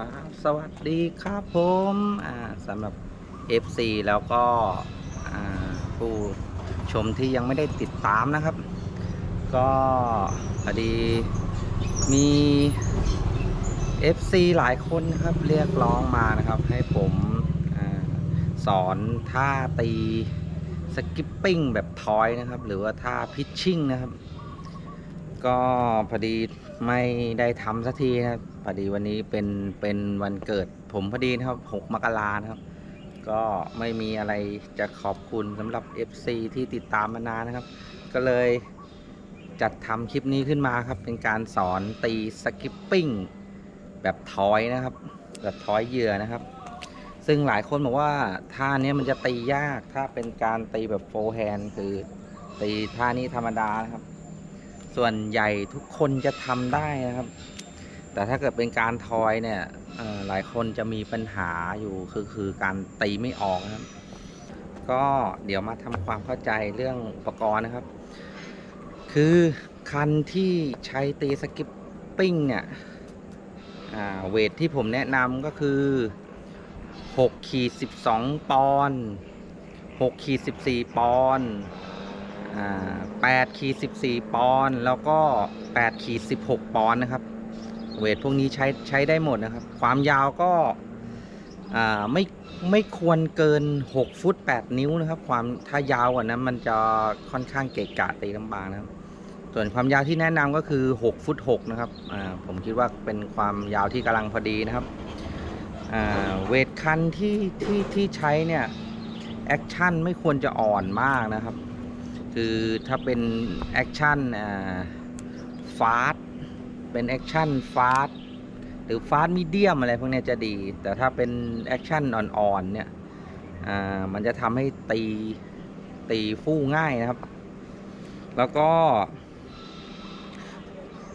ครับสวัสดีครับผมสำหรับ FC แล้วก็ผู้ชมที่ยังไม่ได้ติดตามนะครับ ก็พอดีมี FC หลายคนนะครับเรียกร้องมานะครับ ให้ผมอสอนท่าตีสกิปปิ้งแบบทอยนะครับ หรือว่าท่าพิชชิ่งนะครับ ก็พอดี ไม่ได้ทำสักทีนะครับพอดีวันนี้เป็นเป็นวันเกิดผมพอดีนะครับ 6 มกรานะครับ ก็ไม่มีอะไรจะขอบคุณสำหรับ FC ที่ติดตามมานานนะครับ ก็เลยจัดทำคลิปนี้ขึ้นมาครับ เป็นการสอนตีสกิปปิ้งแบบทอยนะครับ แบบทอยเหยื่อนะครับ ซึ่งหลายคนบอกว่าท่านี้มันจะตียากถ้าเป็นการตีแบบโฟร์แฮนด์คือตีท่านี้ธรรมดานะครับ ส่วนใหญ่ทุกคนจะทำได้นะครับ แต่ถ้าเกิดเป็นการทอยเนี่ยหลายคนจะมีปัญหาอยู่คือคือการตีไม่ออกนะครับ ก็เดี๋ยวมาทำความเข้าใจเรื่องอุปกรณ์นะครับ คือคันที่ใช้ตีสกิปปิ้งเนี่ยเวทที่ผมแนะนำก็คือ6ขีด12 ปอนด์6ขีด14 ปอนด์ 8ขีด14 ปอนด์แล้วก็8ขีด16 ปอนด์นะครับ เวทพวกนี้ใช้ใช้ได้หมดนะครับ ความยาวก็ไม่ไม่ควรเกิน 6 ฟุต 8 นิ้วนะครับ ความถ้ายาวกว่านั้นมันจะค่อนข้างเกะกะตีลำบากนะครับ ส่วนความยาวที่แนะนำก็คือ 6 ฟุต 6 นะครับผมคิดว่าเป็นความยาวที่กำลังพอดีนะครับเวทคันที่ที่ที่ใช้เนี่ยแอคชั่นไม่ควรจะอ่อนมากนะครับ คือถ้าเป็นแอคชั่นฟาสเป็นแอคชั่นฟาสหรือฟาสมีเดียมอะไรพวกนี้จะดี แต่ถ้าเป็นแอคชั่นอ่อนๆเนี่ยมันจะทำให้ตีตีฟู่ง่ายนะครับ แล้วก็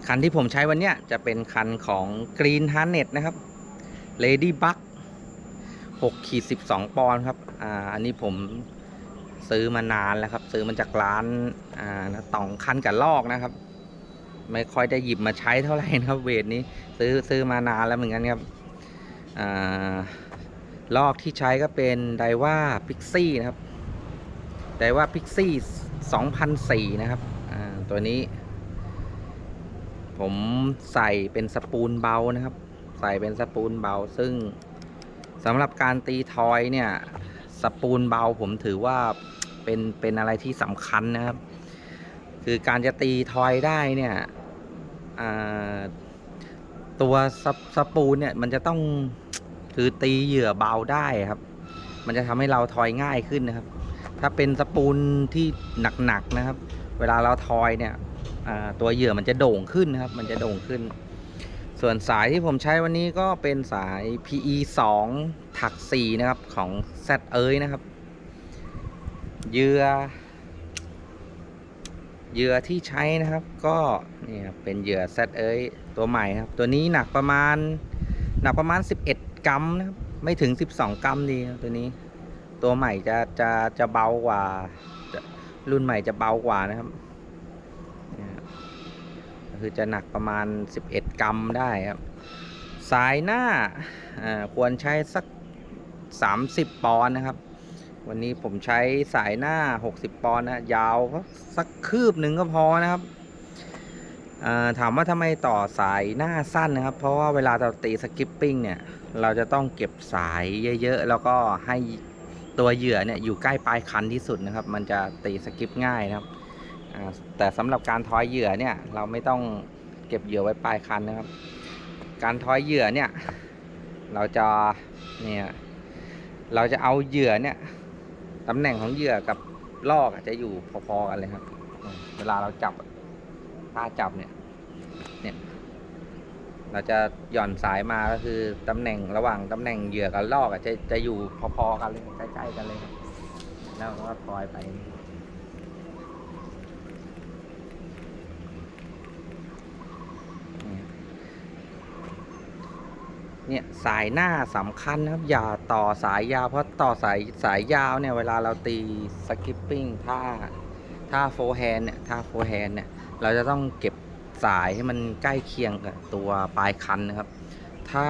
คันที่ผมใช้วันเนี้ยจะเป็นคันของ Green Harness นะครับ Lady Bug 6ขีด12 ปอนด์ครับ อ่า อันนี้ผม ซื้อมานานแล้วครับ ซื้อมาจากร้านอ่าต่องคันกับลอกนะครับ ไม่ค่อยได้หยิบมาใช้เท่าไหร่นะครับ เวทนี้ซื้อซื้อมานานแล้วเหมือนกันครับอ่าลอกที่ใช้ก็เป็นไดว่าพิกซี่นะครับไดว่าพิกซี่2004 นะครับอ่าตัวนี้ ผมใส่เป็นสปูลเบานะครับ ใส่เป็นสปูลเบา ซึ่งสำหรับการตีทอยเนี่ย สปูลเบาผมถือว่า เป็นเป็นอะไรที่สำคัญนะครับ คือการจะตีทอยได้เนี่ยตัวสปสปูลเนี่ยมันจะต้องคือตีเหยื่อเบาได้ครับ มันจะทำให้เราทอยง่ายขึ้นนะครับ ถ้าเป็นสปูลที่หนักๆนะครับ เวลาเราทอยเนี่ยตัวเหยื่อมันจะโด่งขึ้นนะครับ มันจะโด่งขึ้น ส่วนสายที่ผมใช้วันนี้ก็เป็นสาย PE 2ถัก4นะครับของ Z เอ้ยนะครับ เหยื่อเหยื่อที่ใช้นะครับก็นี่ครับเป็นเหยื่อ Z เอ้ยตัวใหม่ครับ ตัวนี้หนักประมาณหนักประมาณ 11 กรัมนะครับไม่ถึง 12 กรัมดีตัวนี้ ตัวใหม่จะจะจะเบากว่า รุ่นใหม่จะเบากว่านะครับนี่ครับคือจะหนักประมาณ 11 กรัมได้ครับ สายหน้าอ่าควรใช้สัก 30 ปอนด์นะครับ วันนี้ผมใช้สายหน้า 60 ปอนด์นะ ยาวสักคืบหนึ่งก็พอนะครับถามว่าทำไมต่อสายหน้าสั้นนะครับ เพราะว่าเวลาเราตีสกิปปิ้งเนี่ย เราจะต้องเก็บสายเยอะๆ แล้วก็ให้ตัวเหยื่อเนี่ยอยู่ใกล้ปลายคันที่สุดนะครับ มันจะตีสกิปง่ายนะครับ แต่สำหรับการทอยเหยื่อเนี่ยเราไม่ต้องเก็บเหยื่อไว้ปลายคันนะครับ การทอยเหยื่อเนี่ยเราจะเนี่ยเราจะเอาเหยื่อเนี่ย ตำแหน่งของเหยื่อกับลอกจะอยู่พอๆกันเลยครับ เวลาเราจับถ้าจับเนี่ย เนี่ย เราจะหย่อนสายมาก็คือตำแหน่งระหว่างตำแหน่งเหยื่อกับลอกอะจะจะอยู่พอๆกันเลยใกล้ๆกันเลยครับแล้วก็ปล่อยไป เนี่ยสายหน้าสำคัญนะครับ อย่าต่อสายยาว เพราะต่อสายสายยาวเนี่ยเวลาเราตีสกิปปิ้งท่าท่าโฟแฮนเนี่ยท่าโฟแฮนเนี่ยเราจะต้องเก็บสายให้มันใกล้เคียงกับตัวปลายคันนะครับ ถ้า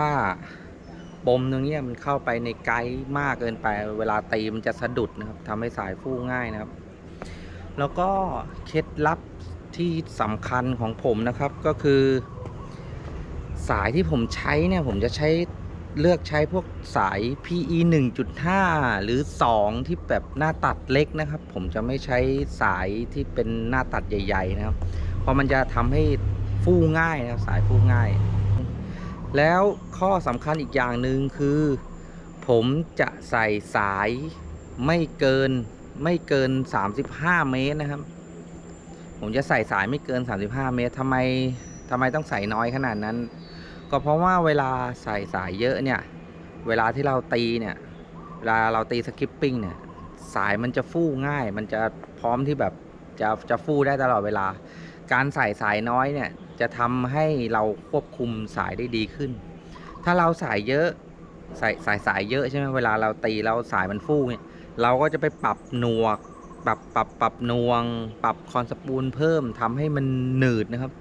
ปมตรงนี้มันเข้าไปในไกด์มากเกินไป เวลาตีมันจะสะดุดนะครับทำให้สายฟูง่ายนะครับ แล้วก็เคล็ดลับที่สำคัญของผมนะครับก็คือ สายที่ผมใช้เนี่ยผมจะใช้เลือกใช้พวกสาย PE 1.5 หรือ 2 ที่แบบหน้าตัดเล็กนะครับ ผมจะไม่ใช้สายที่เป็นหน้าตัดใหญ่ ๆ นะครับ เพราะมันจะทำให้ฟู่ง่ายนะครับสายฟู่ง่าย แล้วข้อสำคัญอีกอย่างหนึ่งคือ ผมจะใส่สายไม่เกินไม่เกิน 35 เมตรนะครับ ผมจะใส่สายไม่เกิน 35 เมตรทำไมทำไมต้องใส่น้อยขนาดนั้น ก็เพราะว่าเวลาใส่สายเยอะเนี่ย เวลาที่เราตีเนี่ย เวลาเราตีสกิปปิ้งเนี่ย สายมันจะฟู่ง่าย มันจะพร้อมที่แบบจะจะฟู่ได้ตลอดเวลา การใส่สายน้อยเนี่ย จะทำให้เราควบคุมสายได้ดีขึ้น ถ้าเราสายเยอะใส่สายสายเยอะใช่ไหมเวลาเราตีเราสายมันฟู่เนี่ย เราก็จะไปปรับหนวก ปรับปรับปรับนวง ปรับคอนสปูลเพิ่มทำให้มันหนืดนะครับ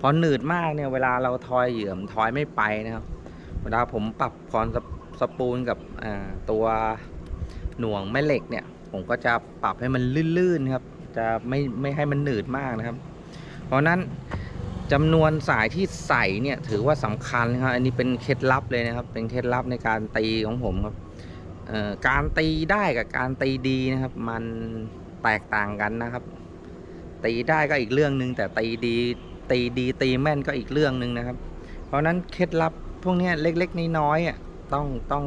พอหนืดมากเนี่ยเวลาเราทอยเหยื่อมทอยไม่ไปนะครับ เวลาผมปรับคอนสสปูลกับตัวหน่วงแม่เหล็กเนี่ย ผมก็จะปรับให้มันลื่นๆครับ จะไม่ไม่ให้มันหนืดมากนะครับ เพราะนั้นจำนวนสายที่ใส่เนี่ยถือว่าสำคัญนะครับ อันนี้เป็นเคล็ดลับเลยนะครับ เป็นเคล็ดลับในการตีของผมครับการตีได้กับการตีดีนะครับ มันแตกต่างกันนะครับ ตีได้ก็อีกเรื่องหนึ่งแต่ตีดี ตีดีตีแม่นก็อีกเรื่องหนึ่งนะครับ เพราะนั้นเคล็ดลับพวกนี้เล็กๆน้อยๆอะต้องต้อง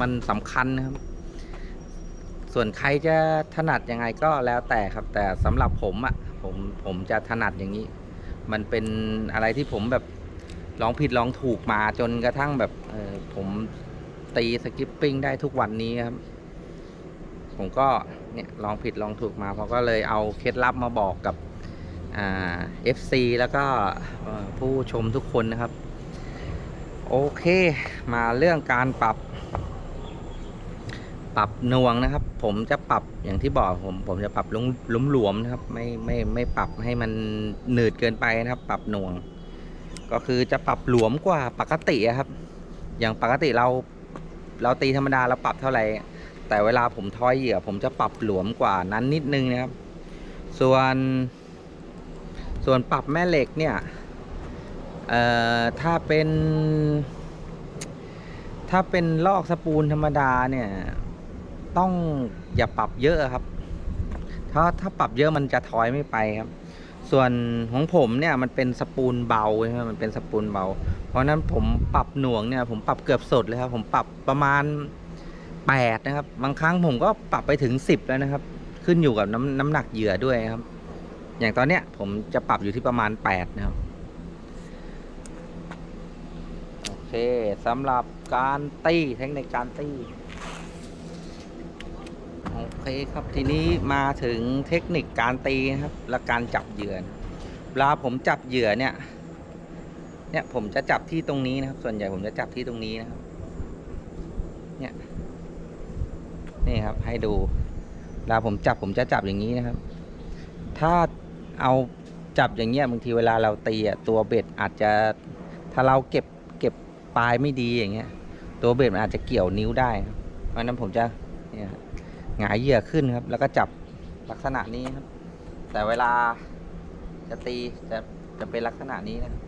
มันสำคัญนะครับ ส่วนใครจะถนัดยังไงก็แล้วแต่ครับ แต่สำหรับผมอะผมผมจะถนัดอย่างนี้ มันเป็นอะไรที่ผมแบบลองผิดลองถูกมาจนกระทั่งแบบเออผมตีสกิปปิ้งได้ทุกวันนี้ครับ ผมก็เนี่ยลองผิดลองถูกมาเพราะก็เลยเอาเคล็ดลับมาบอกกับ เอ่า FC แล้วก็ผู้ชมทุกคนนะครับ โอเคมาเรื่องการปรับ ปรับนวงนะครับ ผมจะปรับอย่างที่บอกผมผมจะปรับลุ่มหลวมนะครับ ไม่ไม่ไม่ปรับให้มันหนืดเกินไปนะครับ ปรับนวง ก็คือจะปรับหลวมกว่าปกติครับ อย่างปกติเราเราตีธรรมดาเราปรับเท่าไหร่แต่เวลาผมทอยเหยื่อ ผมจะปรับหลวมกว่านั้นนิดนึงนะครับ ส่วน ส่วนปรับแม่เหล็กเนี่ยถ้าเป็น ถ้าเป็นลอกสปูลธรรมดาเนี่ย ต้องอย่าปรับเยอะครับ ถ้าถ้าปรับเยอะมันจะทอยไม่ไปครับ ส่วนของผมเนี่ยมันเป็นสปูลเบาใช่ไหมมันเป็นสปูลเบา เพราะนั้นผมปรับหน่วงเนี่ย ผมปรับเกือบสดเลยครับ ผมปรับประมาณแปดนะครับ บางครั้งผมก็ปรับไปถึงสิบแล้วนะครับ ขึ้นอยู่กับน้ำน้ำหนักเหยื่อด้วยครับ อย่างตอนเนี้ยผมจะปรับอยู่ที่ประมาณ 8 นะครับ โอเคสำหรับการตีเทคนิคการตีโอเคครับทีนี้มาถึงเทคนิคการตีนะครับ และการจับเหยื่อเวลาผมจับเหยื่อเนี่ย เนี่ยผมจะจับที่ตรงนี้นะครับ ส่วนใหญ่ผมจะจับที่ตรงนี้นะครับ เนี่ย นี่ครับให้ดูเวลาผมจับผมจะจับอย่างนี้นะครับ ถ้า เอาจับอย่างเงี้ยบางทีเวลาเราตีอะตัวเบ็ดอาจจะถ้าเราเก็บเก็บปลายไม่ดีอย่างเงี้ย ตัวเบ็ดมันอาจจะเกี่ยวนิ้วได้ เพราะฉะนั้นผมจะเนี่ยหงายเหยื่อขึ้นครับ แล้วก็จับลักษณะนี้ครับ แต่เวลาจะตีจะจะเป็นลักษณะนี้นะครับ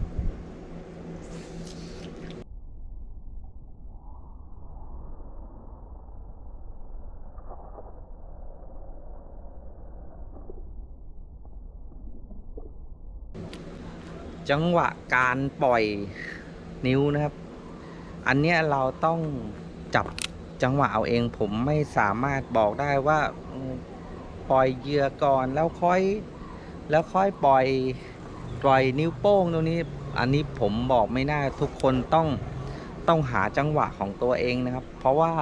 จังหวะการปล่อยนิ้วนะครับ อันเนี้ยเราต้องจับจังหวะเอาเองผมไม่สามารถบอกได้ว่าปล่อยเหยื่อก่อนแล้วค่อย แล้วค่อยปล่อยปล่อยนิ้วโป้งตรงนี้ อันนี้ผมบอกไม่น่าทุกคนต้องต้องหาจังหวะของตัวเองนะครับ เพราะว่า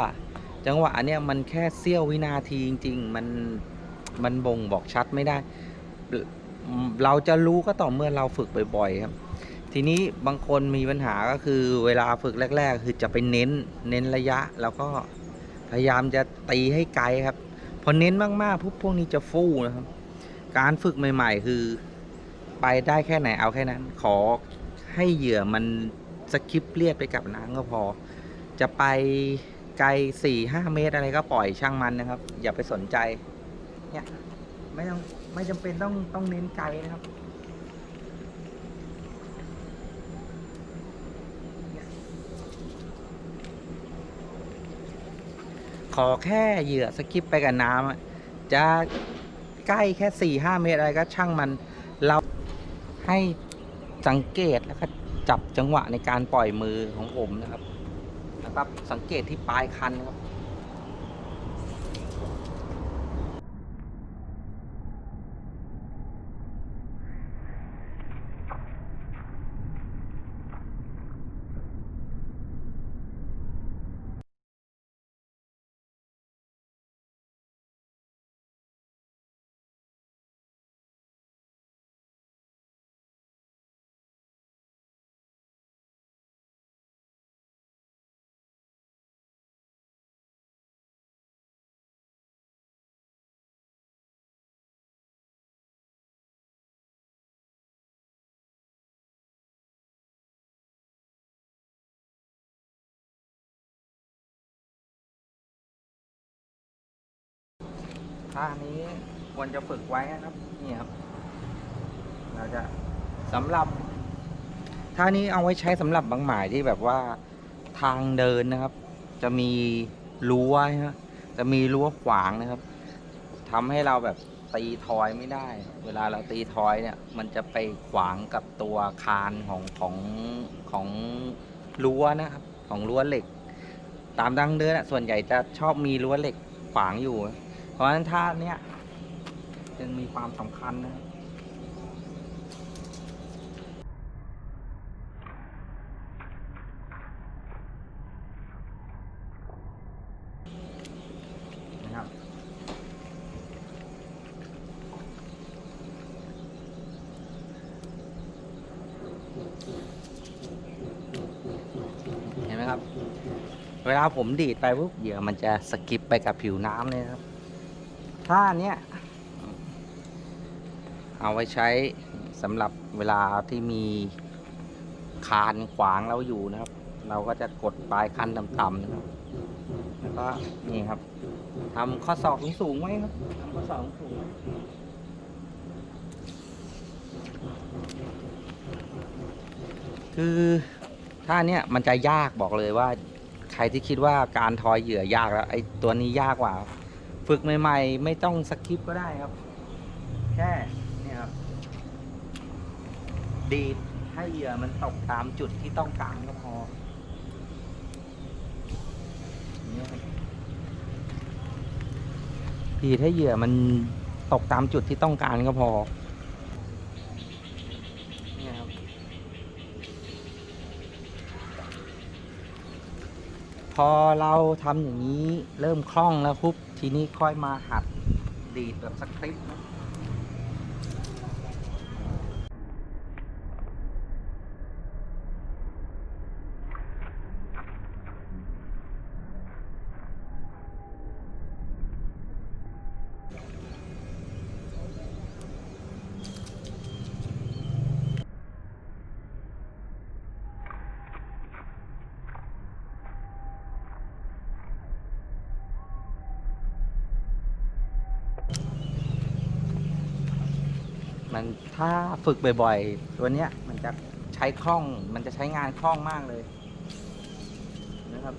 จังหวะเนี้ยมันแค่เสี้ยววินาทีจริง ๆ มันมันบ่งบอกชัดไม่ได้ เราจะรู้ก็ต่อเมื่อเราฝึกบ่อยๆครับ ทีนี้บางคนมีปัญหาก็คือเวลาฝึกแรก ๆ คือจะไปเน้นเน้นระยะ แล้วก็พยายามจะตีให้ไกลครับ พอเน้นมากๆพวกพวกนี้จะฟู่นะครับ การฝึกใหม่ ๆ คือไปได้แค่ไหนเอาแค่นั้น ขอให้เหยื่อมันสคิปเลียดไปกับน้ำก็พอ จะไปไกลสี่ห้าเมตรอะไรก็ปล่อยช่างมันนะครับ อย่าไปสนใจ เนี่ย ไม่ต้อง ไม่จำเป็นต้องต้องเน้นไกลนะครับขอแค่เหยื่อสกิปไปกับน้ำจะใกล้แค่สี่ห้าเมตรอะไรก็ช่างมัน เราให้สังเกตแล้วก็จับจังหวะในการปล่อยมือของผมนะครับ นะครับ สังเกตที่ปลายคันครับ ท่านี้ควรจะฝึกไว้นะครับนี่ครับเราจะสำหรับท่านี้เอาไว้ใช้สำหรับบางหมายที่แบบว่าทางเดินนะครับ จะมีรั้วนะจะมีรั้วขวางนะครับทำให้เราแบบตีทอยไม่ได้ เวลาเราตีทอยเนี่ยมันจะไปขวางกับตัวคานของของของรั้วนะครับ ของรั้วเหล็ก ตามดังเดินส่วนใหญ่จะชอบมีรั้วเหล็กขวางอยู่ เพราะฉะนั้นท่าเนี้ยจึงมีความสำคัญนะครับเห็นไหมครับ เวลาผมดีดไปปุ๊บเหยื่อมันจะสกิปไปกับผิวน้ำเลยครับ ท่าเนี้ยเอาไว้ใช้สำหรับเวลาที่มีคานขวางเราอยู่นะครับ เราก็จะกดปลายคันต่ำๆนะครับ แล้วก็นี่ครับทำข้อศอกสูงๆไว้ครับทำข้อศอกสูงไว้คือท่าเนี้ยมันจะยากบอกเลยว่า ใครที่คิดว่าการทอยเหยื่อยากแล้วไอ้ตัวนี้ยากกว่า ฝึกใหม่ๆ ไม่ต้องสกิปก็ได้ครับ แค่เนี่ยครับ ดีดให้เหยื่อมันตกตามจุดที่ต้องการก็พอดีดให้เหยื่อมันตกตามจุดที่ต้องการก็พอเนี่ยครับพอเราทำอย่างนี้เริ่มคล่องแล้วปุ๊บ ทีนี้ค่อยมาหัดดีดแบบสคริปต์ มันถ้าฝึกบ่อยๆ ตัวเนี้ยมันจะใช้คล่อง มันจะใช้งานคล่องมากเลยนะครับ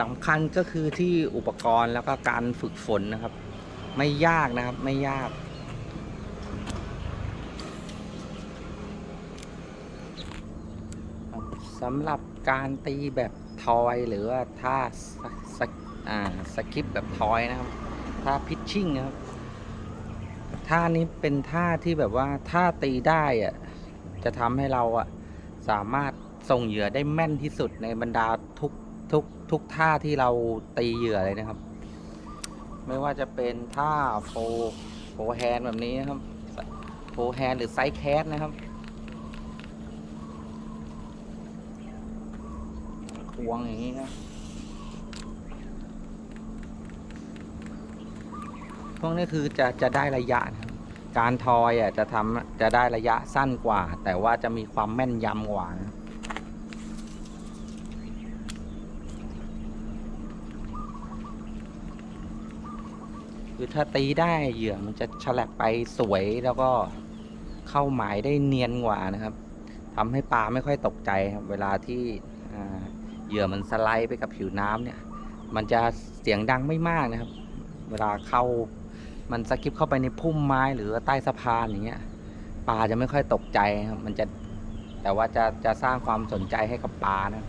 สำคัญก็คือที่อุปกรณ์แล้วก็การฝึกฝนนะครับ ไม่ยากนะครับไม่ยากสำหรับการตีแบบ ทอยหรือว่าท่าสสอ่าสกิปแบบทอยนะครับท่าพิชชิ่งนะครับท่านี้เป็นท่าที่แบบว่าถ้าตีได้อะจะทำให้เราอะสามารถส่งเหยื่อได้แม่นที่สุดในบรรดาทุกทุกทุกท่าที่เราตีเหยื่อเลยนะครับ ไม่ว่าจะเป็นท่าโฟโฟแฮนแบบนี้นะครับโฟแฮนหรือไซส์แคสนะครับ วงอย่างนี้นะพวกนี้คือจะจะได้ระยะนะการทอยอะจะทำจะได้ระยะสั้นกว่า แต่ว่าจะมีความแม่นยำกว่านะคือถ้าตีได้เหยื่อมันจะฉลับไปสวยแล้วก็เข้าหมายได้เนียนกว่านะครับทำให้ปลาไม่ค่อยตกใจครับเวลาที่ เหยื่อมันสไลด์ไปกับผิวน้ำเนี่ย มันจะเสียงดังไม่มากนะครับ เวลาเข้ามันสกิปเข้าไปในพุ่มไม้หรือใต้สะพานอย่างเงี้ยปลาจะไม่ค่อยตกใจครับมันจะแต่ว่าจะจะสร้างความสนใจให้กับปลานะ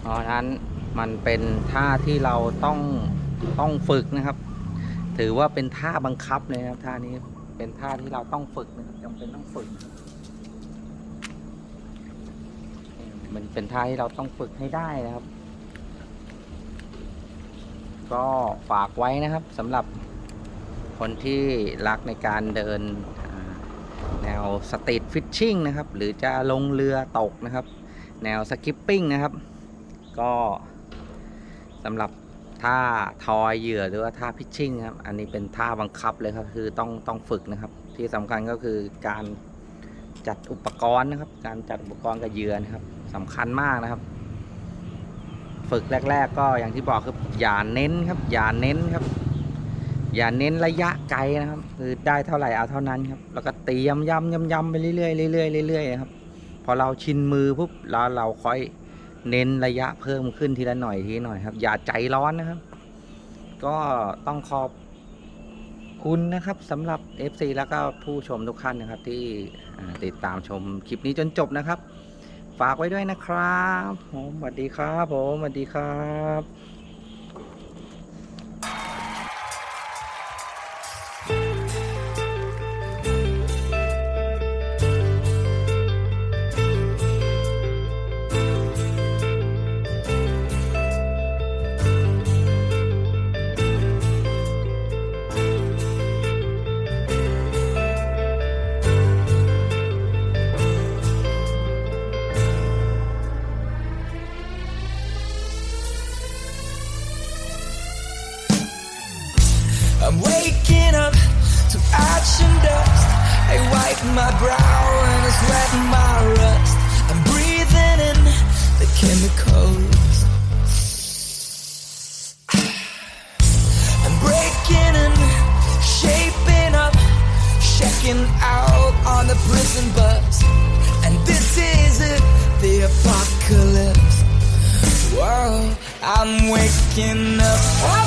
เพราะฉะนั้นมันเป็นท่าที่เราต้องต้องฝึกนะครับ ถือว่าเป็นท่าบังคับเลยนะครับท่านี้เป็นท่าที่เราต้องฝึกนะครับจำเป็นต้องฝึก มันเป็นท่าที่เราต้องฝึกให้ได้นะครับ ก็ฝากไว้นะครับสำหรับคนที่รักในการเดินแนวสตรีทฟิชชิ่งนะครับ หรือจะลงเรือตกนะครับ แนวสกิปปิ้งนะครับ ก็สำหรับท่าทอยเหยื่อหรือว่าท่าพิชชิ่งครับ อันนี้เป็นท่าบังคับเลยครับ คือต้องต้องฝึกนะครับ ที่สำคัญก็คือการจัดอุปกรณ์นะครับ การจัดอุปกรณ์กับเหยื่อนะครับ สำคัญมากนะครับ ฝึกแรก ๆ ก็อย่างที่บอกคืออย่าเน้นครับ อย่าเน้นครับ อย่าเน้นระยะไกลนะครับ คือได้เท่าไหร่เอาเท่านั้นครับ แล้วก็ตีย้ำย้ำย้ำย้ำไปเรื่อยๆเรื่อยๆเรื่อยๆครับพอเราชินมือปุ๊บแล้วเราค่อยเน้นระยะเพิ่มขึ้นทีละหน่อยทีหน่อยครับ อย่าใจร้อนนะครับ ก็ต้องขอบคุณนะครับสำหรับ FC แล้วก็ผู้ชมทุกท่านนะครับที่ติดตามชมคลิปนี้จนจบนะครับ ฝากไว้ด้วยนะครับผมสวัสดีครับผมสวัสดีครับ I'm waking up.